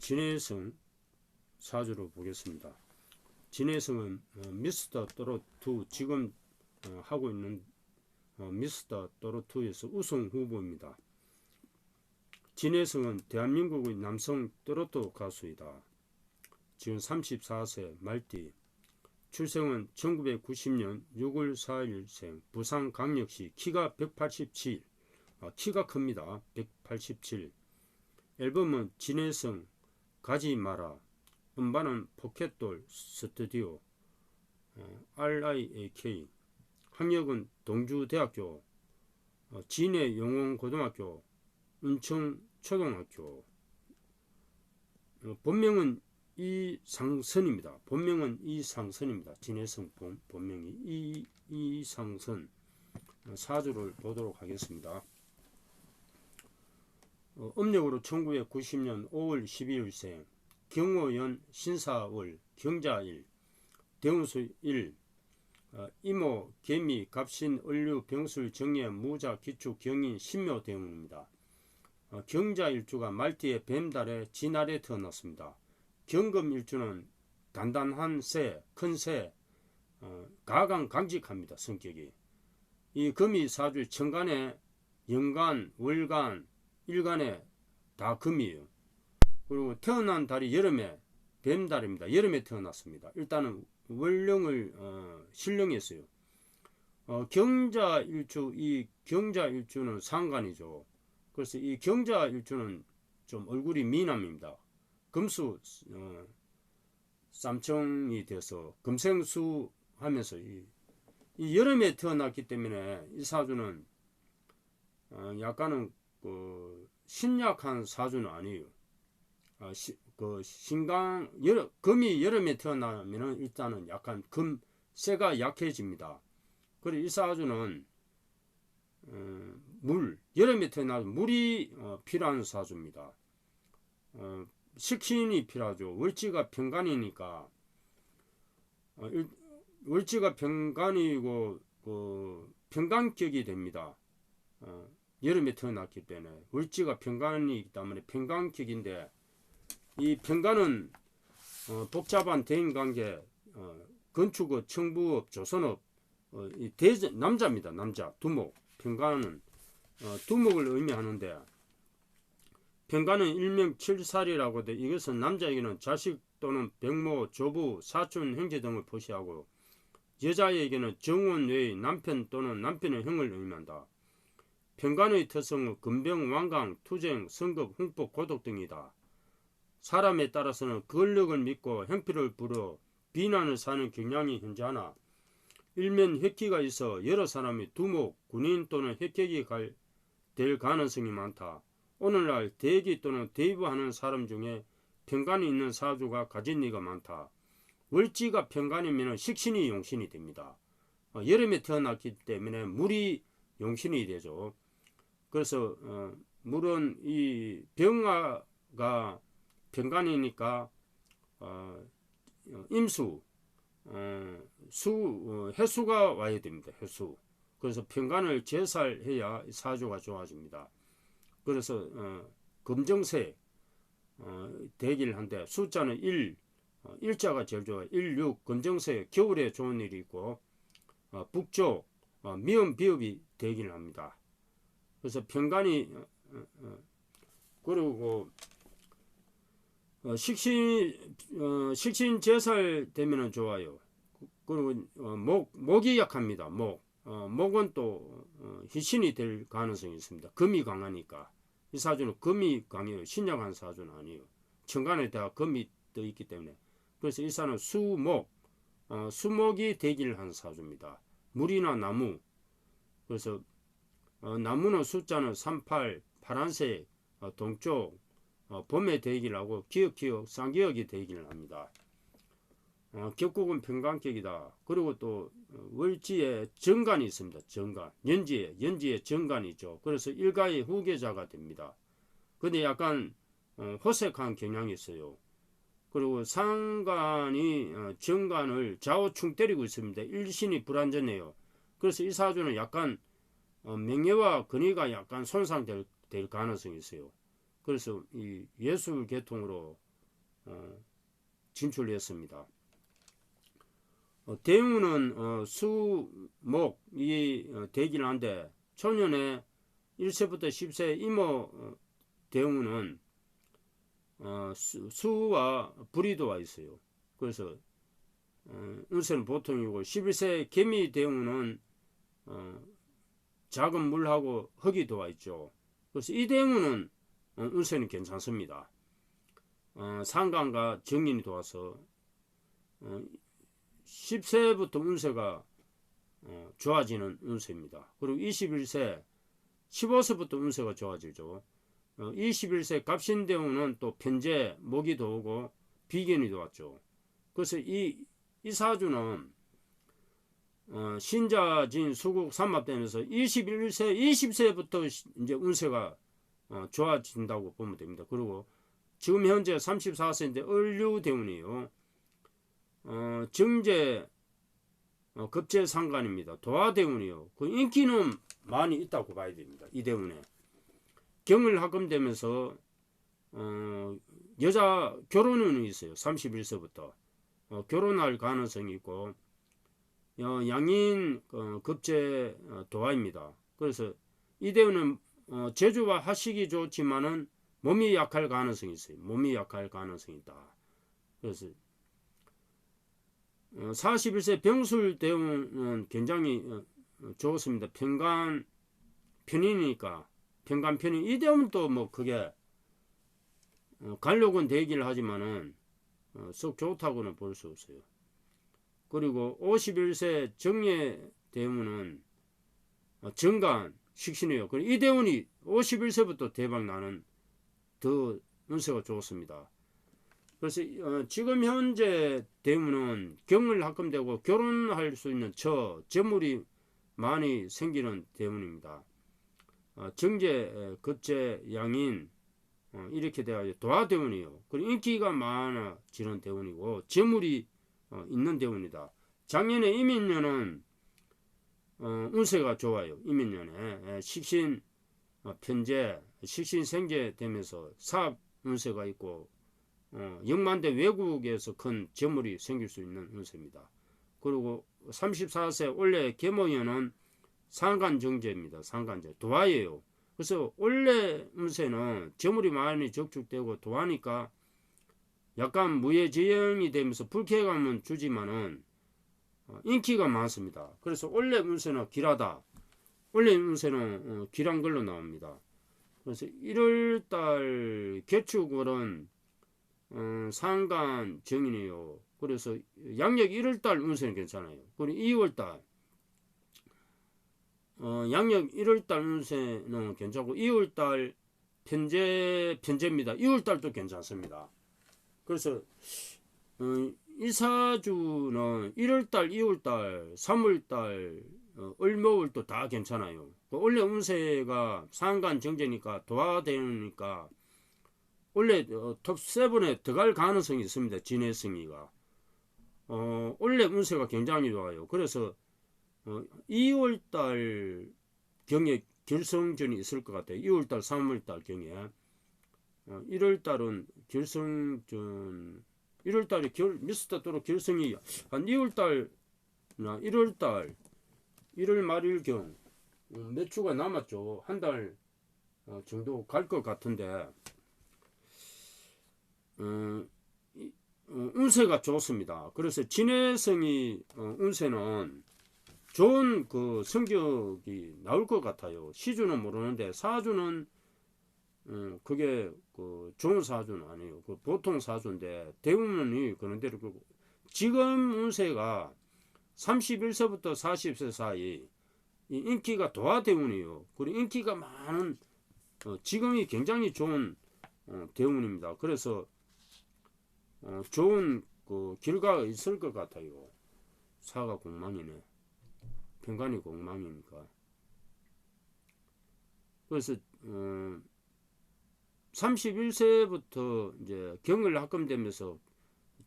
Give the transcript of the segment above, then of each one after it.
진해성 사주로 보겠습니다. 진해성은 어, 미스터 또로2 지금 어, 하고 있는 어, 미스터 또로2에서 우승 후보입니다. 진해성은 대한민국의 남성 또로또 가수이다. 지금 34세 말띠 출생은 1990년 6월 4일생 부산광역시 키가 187 아, 키가 큽니다. 187 앨범은 진해성 가지 마라 음반은 포켓돌 스튜디오 어, RIAK 학력은 동주대학교 어, 진해 영웅고등학교 인천 초등학교 어, 본명은 이상선입니다. 본명은 이상선입니다. 진해성 본, 본명이 이, 이상선 어, 사주를 보도록 하겠습니다. 어, 음력으로 1990년 5월 12일생 경호연 신사월 경자일 대운수 1 어, 이모 개미 갑신 을류 병술 정예 무자 기축 경인 신묘 대운입니다. 어, 경자일주가 말띠의 뱀달에 진알에 태어났습니다. 경금일주는 단단한 새, 큰 새, 어, 가강 강직합니다. 성격이. 이 금이 사주 천간에 연간, 월간, 일간에 다 금이에요. 그리고 태어난 달이 여름에 뱀달입니다. 여름에 태어났습니다. 일단은 월령을 어, 신령했어요. 어, 경자 일주 이 경자 일주는 상관이죠. 그래서 이 경자 일주는 좀 얼굴이 미남입니다. 금수 어, 쌈청이 돼서 금생수 하면서 이, 이 여름에 태어났기 때문에 이 사주는 어, 약간은 그 신약한 사주는 아니에요. 아, 시, 그 신강 여름, 금이 여름에 태어나면은 일단은 약간 금 쇠가 약해집니다. 그리고 이 사주는 어, 물 여름에 태어나서 물이 어, 필요한 사주입니다. 어, 식신이 필요하죠. 월지가 평간이니까 어, 일, 월지가 평간이고 그 평간격이 됩니다. 어, 여름에 태어났기 때문에 월지가 평간이기 때문에 평간격인데 이 평간은 어, 복잡한 대인관계 어, 건축업, 청부업, 조선업 어, 이 대전 남자입니다. 남자 두목 평간은 어, 두목을 의미하는데 평간은 일명 칠살이라고 돼 이것은 남자에게는 자식 또는 백모, 조부, 사촌, 형제 등을 표시하고 여자에게는 정원 외의 남편 또는 남편의 형을 의미한다. 평간의 특성은 금병, 완강, 투쟁, 성급, 홍폭, 고독 등이다. 사람에 따라서는 권력을 믿고 형필을 부려 비난을 사는 경향이 현재하나 일면 획기가 있어 여러 사람이 두목, 군인 또는 갈, 될 가능성이 많다. 오늘날 대기 또는 대부하는 사람 중에 평간이 있는 사주가 가진 리가 많다. 월지가 평간이면 식신이 용신이 됩니다. 어, 여름에 태어났기 때문에 물이 용신이 되죠. 그래서 어, 물은 이 병화가 평간이니까 어, 임수 어, 수 어, 해수가 와야 됩니다. 해수. 그래서 평간을 제살해야 사주가 좋아집니다. 그래서 어, 검정색 어, 대기를 한데 숫자는 1, 어, 일자가 제일 좋아요. 1, 6, 검정색 겨울에 좋은 일이 있고 어, 북쪽 어, 미음 비읍이 대기를 합니다. 그래서 평간이 어, 어, 어, 그리고 어, 식신 어, 식신 제살 되면은 좋아요. 그리고 어, 목 목이 약합니다. 목 어, 목은 또 어, 희신이 될 가능성이 있습니다. 금이 강하니까 이 사주는 금이 강해요. 신약한 사주는 아니에요. 천간에 다 금이 떠 있기 때문에 그래서 이 사는 수목 어, 수목이 대기를 한 사주입니다. 물이나 나무 그래서 어, 나무는 숫자는 38 파란색 어, 동쪽 어, 봄에 대기를 하고 기억기억 쌍기억이 대기를 합니다. 어, 격국은 평강격이다. 그리고 또 어, 월지에 정간이 있습니다. 정간. 연지에 연지에 정간이 있죠. 그래서 일가의 후계자가 됩니다. 근데 약간 어, 호색한 경향이 있어요. 그리고 상간이 어, 정간을 좌우충 때리고 있습니다. 일신이 불안전해요. 그래서 이 사주는 약간 어, 명예와 권위가 약간 손상될 될 가능성이 있어요. 그래서 이 예술 계통으로 어, 진출했습니다. 어, 대우는 어, 수목이 어, 되긴 한데 초년에 1세부터 10세 이모 어, 대우는 어, 수, 수와 불이 들어와 있어요. 그래서 어, 운세는 보통이고 11세 개미 어, 작은 물하고 흙이 들어와 있죠. 그래서 이 어, 운세는 괜찮습니다. 어, 상관과 정인이 들어와서 어, 10세부터 운세가 어, 좋아지는 운세입니다. 그리고 21세, 15세부터 운세가 좋아지죠. 어, 21세 갑신대운은 또 편제, 목이 들어오고 비견이 들어왔죠. 그래서 이, 이 사주는 어, 신자진 수국 삼합되면서 21세, 20세부터 이제 운세가 어, 좋아진다고 보면 됩니다. 그리고 지금 현재 34세인데 을류 대운이에요. 어, 정제 어, 급제 상관입니다. 도화 대운이요. 그 인기는 많이 있다고 봐야 됩니다. 이 대운에 경을 합금되면서 어, 여자 결혼운이 있어요. 31세부터 어, 결혼할 가능성이 있고 어, 양인 어, 급제 어, 도화입니다. 그래서 이 대운은 어, 제주와 하식이 좋지만은 몸이 약할 가능성이 있어요. 몸이 약할 가능성이 있다. 그래서 어, 41세 병술 대운은 굉장히 어, 어, 좋습니다. 평간 편이니까 평간 편이 이 대운은 또뭐 그게 어, 간력은 되기를 하지만은 어, 썩 좋다고는 볼 수 없어요. 그리고 51세 정예 대운은 어, 정간 식신이에요. 이 대운이 51세부터 대박 나는 더 운세가 좋습니다. 그래서 어, 지금 현재 대문은 경을 합금되고 결혼할 수 있는 처 재물이 많이 생기는 대문입니다. 어, 정제, 급제, 양인 어, 이렇게 돼가 도화 대운이요. 그리고 인기가 많아지는 대운이고 재물이 어, 있는 대운이다. 작년에 이민년은 어, 운세가 좋아요. 이민년에 예, 식신 어, 편제, 식신 생제 되면서 사업 운세가 있고 어, 영만대 외국에서 큰 재물이 생길 수 있는 운세입니다. 그리고 34세 원래 계모년은 상간정제입니다. 상간제 도화예요. 그래서 원래 운세는 재물이 많이 적축되고 도화니까 약간 무예지형이 되면서 불쾌감은 주지만은 어, 인기가 많습니다. 그래서 원래 운세는 길하다. 원래 운세는 어, 길한 걸로 나옵니다. 그래서 1월달 개축월은 어, 상간 정인이에요. 그래서 양력 1월달 운세는 괜찮아요. 그리고 2월달 어, 양력 1월달 운세는 괜찮고 2월달 편제 편제입니다. 2월달도 괜찮습니다. 그래서 어, 이 사주는 1월달, 2월달, 3월달, 어, 을모월도 다 괜찮아요. 그 원래 운세가 상간 정제니까 도화되니까 원래 어, 톱7에 들어갈 가능성이 있습니다. 진해성이가. 어, 원래 운세가 굉장히 좋아요. 그래서 어, 2월달 경에 결승전이 있을 것 같아요. 2월달, 3월달 경에. 어, 1월달은 결승 전, 1월달에 결, 미스터 또로 결승이 한 2월달나 1월달, 1월 말일경 음, 몇 주가 남았죠. 한달 어, 정도 갈 것 같은데 어, 운세가 좋습니다. 그래서 진해성이 어, 운세는 좋은 그 성격이 나올 것 같아요. 시주는 모르는데 사주는 어, 그게 그 좋은 사주는 아니에요. 그 보통 사주인데 대부분이 그런 대로 그고 지금 운세가 31세부터 40세 사이 이 인기가 도화대운이에요. 그리고 인기가 많은 어, 지금이 굉장히 좋은 어, 대운입니다. 그래서 어, 좋은 그 결과가 있을 것 같아요. 사가 공망이네. 평간이 공망이니까. 그래서 어, 31세부터 이제 경을 합금되면서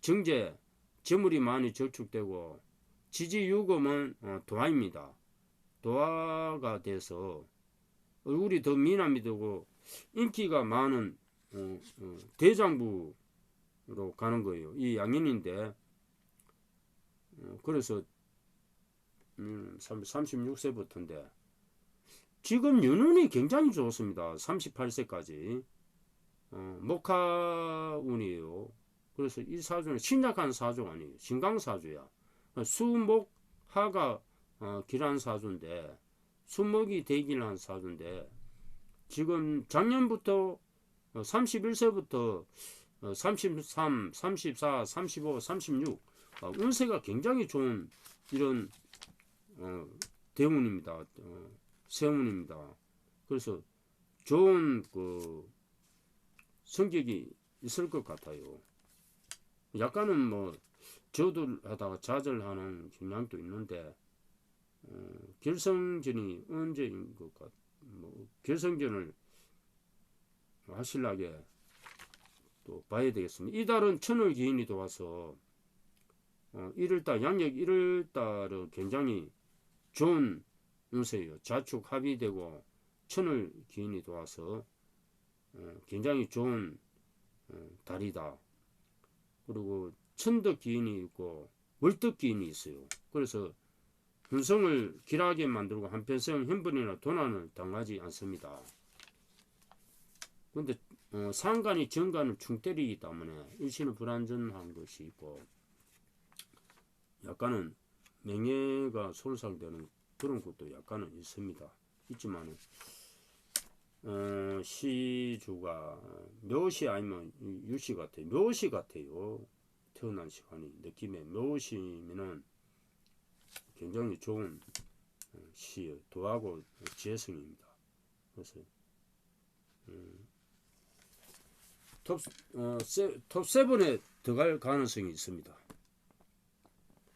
정제 재물이 많이 저축되고 지지 유금은 어, 도화입니다. 도화가 돼서 얼굴이 더 미남이 되고 인기가 많은 어, 어, 대장부 가는 거예요. 이 양인인데 어, 그래서 음, 36세부터인데 지금 유눈이 굉장히 좋습니다. 38세까지 어, 목화운이에요. 그래서 이 사주는 신약한 사주 아니에요. 신강사주야. 수목 하가 어, 길한 사주인데 수목이 대길한 사주인데 지금 작년부터 31세부터 33, 34, 35, 36 어, 운세가 굉장히 좋은 이런 어, 대운입니다. 어, 세운입니다. 그래서 좋은 그 성격이 있을 것 같아요. 약간은 뭐 저돌하다가 좌절하는 경향도 있는데 어, 결성전이 언제인 것 같, 뭐 결성전을 하실라게 또 봐야 되겠습니다. 이달은 천월 기인이 들어와서 어, 1월달 양력 1월달은 굉장히 좋은 운세예요. 자축 합의되고 천월 기인이 들어와서 어, 굉장히 좋은 어, 달이다. 그리고 천덕 기인이 있고 월덕 기인이 있어요. 그래서 hun성을 길하게 만들고 한편성 현분이나 도난을 당하지 않습니다. 근데 어, 상간이 정간을 충 때리기 때문에 일시는 불안전한 것이 있고 약간은 명예가 손상되는 그런 것도 약간은 있습니다. 있지만 어, 시주가 묘시 아니면 유시 같아요. 묘시 같아요. 태어난 시간이 느낌에 묘시면은 굉장히 좋은 어, 시 도하고 지혜성입니다. 그래서 음, 톱, 어, 세, 톱 세븐에 들어갈 가능성이 있습니다.